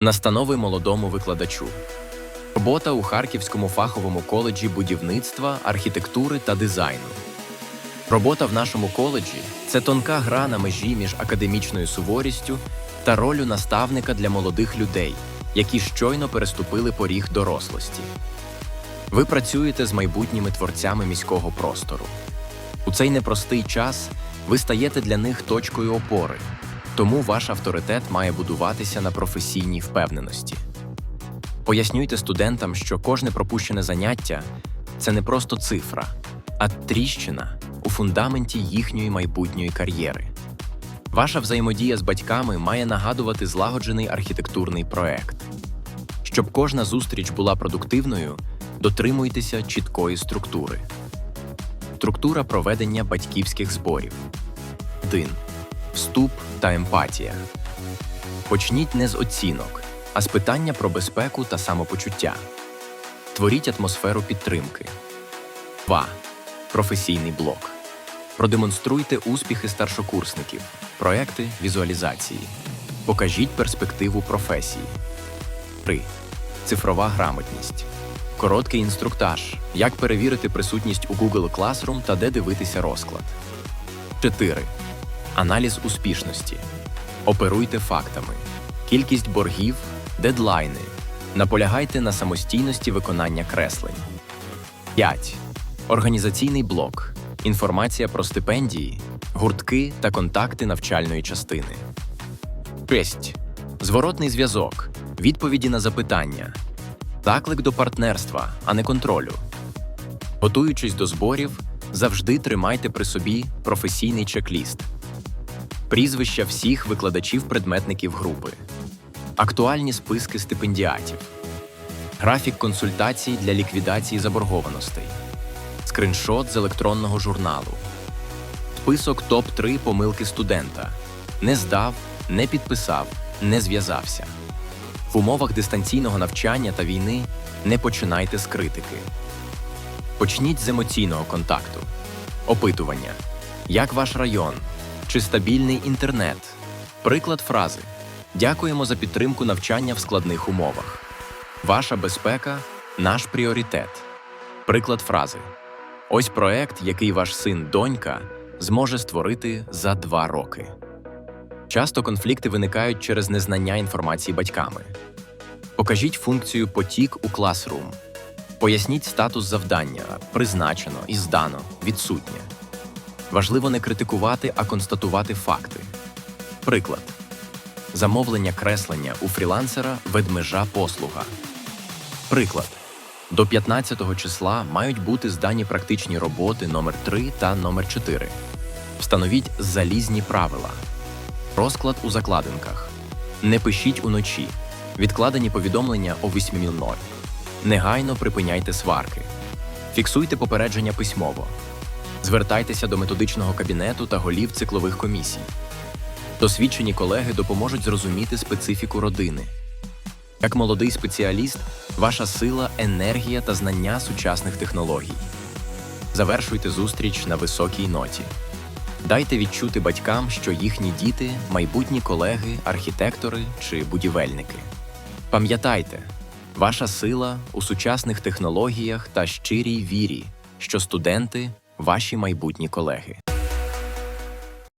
Настанови молодому викладачу. Робота у Харківському фаховому коледжі будівництва, архітектури та дизайну. Робота в нашому коледжі це тонка гра на межі між академічною суворістю та ролю наставника для молодих людей, які щойно переступили поріг дорослості. Ви працюєте з майбутніми творцями міського простору. У цей непростий час ви стаєте для них точкою опори, тому ваш авторитет має будуватися на професійній впевненості. Пояснюйте студентам, що кожне пропущене заняття це не просто цифра, а тріщина у фундаменті їхньої майбутньої кар'єри. Ваша взаємодія з батьками має нагадувати злагоджений архітектурний проект. Щоб кожна зустріч була продуктивною, дотримуйтеся чіткої структури. Структура проведення батьківських зборів. 1. Вступ та емпатія. Почніть не з оцінок, а з питання про безпеку та самопочуття. Творіть атмосферу підтримки. 2. Професійний блок. Продемонструйте успіхи старшокурсників, проекти візуалізації. Покажіть перспективу професії. 3. Цифрова грамотність. Короткий інструктаж. Як перевірити присутність у Google Classroom та де дивитися розклад. 4. Аналіз успішності. Оперуйте фактами. Кількість боргів, дедлайни. Наполягайте на самостійності виконання креслень. 5. Організаційний блок. Інформація про стипендії, гуртки та контакти навчальної частини. 6. Зворотний зв'язок. Відповіді на запитання. Заклик до партнерства, а не контролю. Готуючись до зборів, завжди тримайте при собі професійний чек-ліст. Прізвища всіх викладачів-предметників групи. Актуальні списки стипендіатів. Графік консультацій для ліквідації заборгованостей. Скриншот з електронного журналу. Список топ-3 помилки студента. Не здав, не підписав, не зв'язався. В умовах дистанційного навчання та війни не починайте з критики. Почніть з емоційного контакту. Опитування. Як ваш район? Чи стабільний інтернет? Приклад фрази. Дякуємо за підтримку навчання в складних умовах. Ваша безпека наш пріоритет. Приклад фрази. Ось проект, який ваш син донька зможе створити за два роки. Часто конфлікти виникають через незнання інформації батьками. Покажіть функцію потік у Classroom. Поясніть статус завдання призначено і здано, відсутнє. Важливо не критикувати, а констатувати факти. Приклад: замовлення креслення у фрілансера ведмежа послуга. Приклад. До 15 числа мають бути здані практичні роботи номер 3 та номер 4. Встановіть залізні правила. Розклад у закладинках. Не пишіть уночі. Відкладені повідомлення о 8.00. Негайно припиняйте сварки. Фіксуйте попередження письмово. Звертайтеся до методичного кабінету та голів циклових комісій. Досвідчені колеги допоможуть зрозуміти специфіку родини. Як молодий спеціаліст, ваша сила, енергія та знання сучасних технологій. Завершуйте зустріч на високій ноті. Дайте відчути батькам, що їхні діти майбутні колеги, архітектори чи будівельники. Пам'ятайте, ваша сила у сучасних технологіях та щирій вірі, що студенти ваші майбутні колеги.